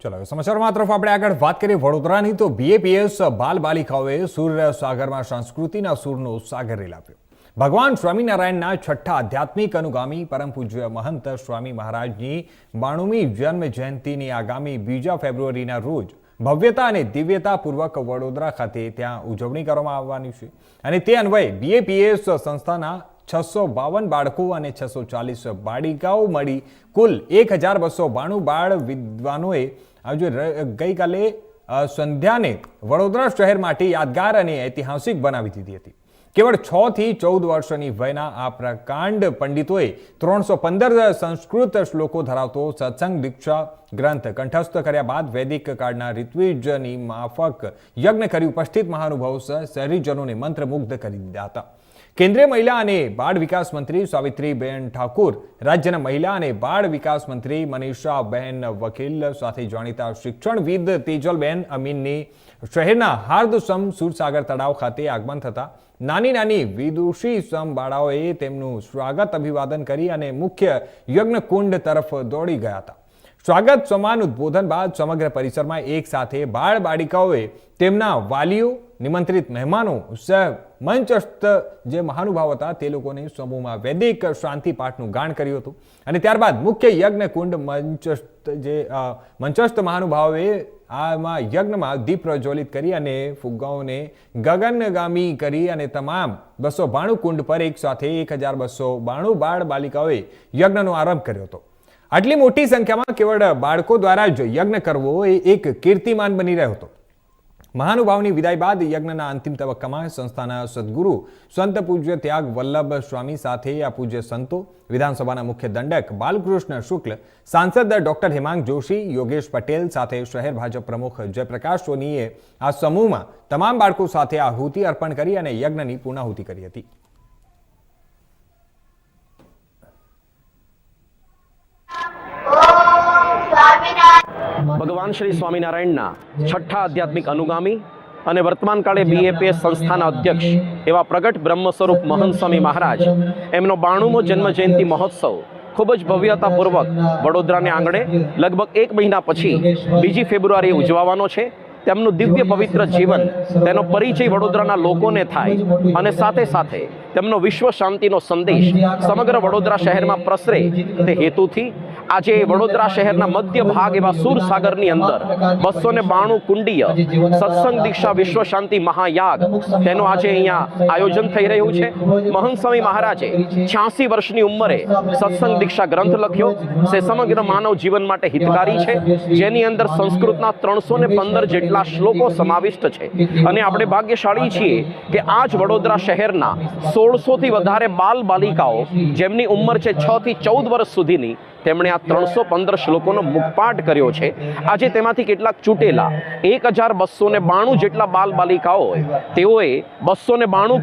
ચલો સમાચારમાં તરફ આપણે આગળ વાત કરીએ વડોદરાની, તો બીએપીએસ બાલ બાલિકાઓએ સૂર્ય સંસ્કૃતિના સૂરનો સાગર રેલાવ્યો ભગવાન સ્વામિનારાયણના છઠ્ઠા આધ્યાત્મિક અનુગામી પરમ પૂજ્ય મહંત સ્વામી મહારાજની બાણુમી જન્મ જયંતિની આગામી બીજા ફેબ્રુઆરીના રોજ ભવ્યતા અને દિવ્યતાપૂર્વક વડોદરા ખાતે ત્યાં ઉજવણી કરવામાં આવવાની છે. અને તે અન્વયે બીએપીએસ સંસ્થાના છસો બાવન બાળકો અને છસો ચાલીસ બાળિકાઓ મળી. કુલ એક હજાર બસો બાણું બાળ વિદ્વાનોએ આજે ગઈકાલે સંધ્યાને વડોદરા શહેર માટે યાદગાર અને ઐતિહાસિક બનાવી દીધી હતી. કેવળ છ થી ચૌદ વર્ષની વયના આ પ્રકાંડ પંડિતોએ ત્રણસો પંદર સંસ્કૃત શ્લોકો ધરાવતો સત્સંગ દીક્ષા ગ્રંથ કંઠસ્થ કર્યા બાદ વૈદિક કાળના ઋત્વિજની માફક યજ્ઞ કરી ઉપસ્થિત મહાનુભાવો શહેરીજનોને મંત્રમુગ્ધ કરી દીધા હતા. કેન્દ્રીય મહિલા અને બાળ વિકાસ મંત્રી સાવિત્રીબેન ઠાકુર, રાજ્યના મહિલા અને બાળ વિકાસ મંત્રી મનીષાબેન વકીલ સાથે જાણીતા શિક્ષણવિદ તેજલબેન અમીનની શહેરના હાર્દસમ સુરસાગર તળાવ ખાતે આગમન થતા નાની નાની વિદુષી સમ બાળાઓએ તેમનું સ્વાગત અભિવાદન કરી અને મુખ્ય યજ્ઞ કુંડ તરફ દોડી ગયા હતા. સ્વાગત સમાન ઉદબોધન બાદ સમગ્ર પરિસરમાં એક સાથે બાળ બાળિકાઓએ તેમના વાલીઓ નિમંત્રિત મહેમાનો સહ મંચસ્થ જે મહાનુભાવ હતા, તે લોકોને સમૂહમાં વૈદિક શાંતિ પાઠનું ગાન કર્યું હતું. અને ત્યારબાદ મુખ્ય યજ્ઞ કુંડ મંચસ્થ જે મંચસ્થ મહાનુભાવે આમાં યજ્ઞમાં દીપ પ્રજ્વલિત કરી અને ફુગ્ગાઓને ગગનગામી કરી અને તમામ બસો બાણું કુંડ પર એક સાથે એક હજાર બસો બાણું બાળ બાલિકાઓએ યજ્ઞનો આરંભ કર્યો હતો. આટલી મોટી સંખ્યામાં કેવળ બાળકો દ્વારા જ યજ્ઞ કરવો એ એક કીર્તિમાન બની રહ્યો હતો. મહાનુભાવની વિદાય બાદ યજ્ઞના અંતિમ તબક્કામાં સંસ્થાના સદગુરુ સંત પૂજ્ય ત્યાગ વલ્લભ સ્વામી સાથે આ પૂજ્ય સંતો, વિધાનસભાના મુખ્ય દંડક બાલકૃષ્ણ શુક્લ, સાંસદ ડોક્ટર હેમાંગ જોશી, યોગેશ પટેલ સાથે શહેર ભાજપ પ્રમુખ જયપ્રકાશ સોનીએ આ સમૂહમાં તમામ બાળકો સાથે આહુતિ અર્પણ કરી અને યજ્ઞની પૂર્ણાહુતિ કરી હતી. ભગવાન શ્રી સ્વામિનારાયણના છઠ્ઠા આધ્યાત્મિક અનુગામી અને વર્તમાન કાળે બીએપીએસ સંસ્થાના અધ્યક્ષ એવા પ્રગટ બ્રહ્મ સ્વરૂપ મહંત સ્વામી મહારાજ, એમનો બાણુમો જન્મ જયંતિ મહોત્સવ ખૂબ જ ભવ્યતાપૂર્વક વડોદરાને આંગણે લગભગ એક મહિના પછી બીજી ફેબ્રુઆરીએ ઉજવવાનો છે. તેમનું દિવ્ય પવિત્ર જીવન, તેનો પરિચય વડોદરાના લોકોને થાય અને સાથે સાથે તેમનો વિશ્વ શાંતિનો સંદેશ સમગ્ર વડોદરા શહેરમાં પ્રસરે તે હેતુથી આજે વડોદરા શહેરના મધ્ય ભાગ એવા સુરસાગરની અંદર બસો ને બાણું કુંડીય સત્સંગ દીક્ષા વિશ્વ શાંતિ મહાયાગ તેનું આજે અહીંયા આયોજન થઈ રહ્યું છે. મહંત સ્વામી મહારાજે છ્યાસી વર્ષની ઉંમરે સત્સંગ દીક્ષા ગ્રંથ લખ્યો. તે સમગ્ર માનવ જીવન માટે હિતકારી છે. જેની અંદર સંસ્કૃતના ત્રણસો ને પંદર જેટલા શ્લોકો સમાવિષ્ટ છે. અને આપણે ભાગ્યશાળી છીએ કે આજ વડોદરા શહેરના સોળસો થી વધારે બાલ બાલિકાઓ જેમની ઉંમર છે છ થી ચૌદ વર્ષ સુધીની તેમણે આ ત્રણસો પંદર શ્લોકોનો મુખપાઠ કર્યો છે. આજે તેમાંથી કેટલાક ચૂંટેલા એક હજાર બસો ને બાણું જેટલા બાલ બાલિકાઓ તેઓએ બસો ને બાણું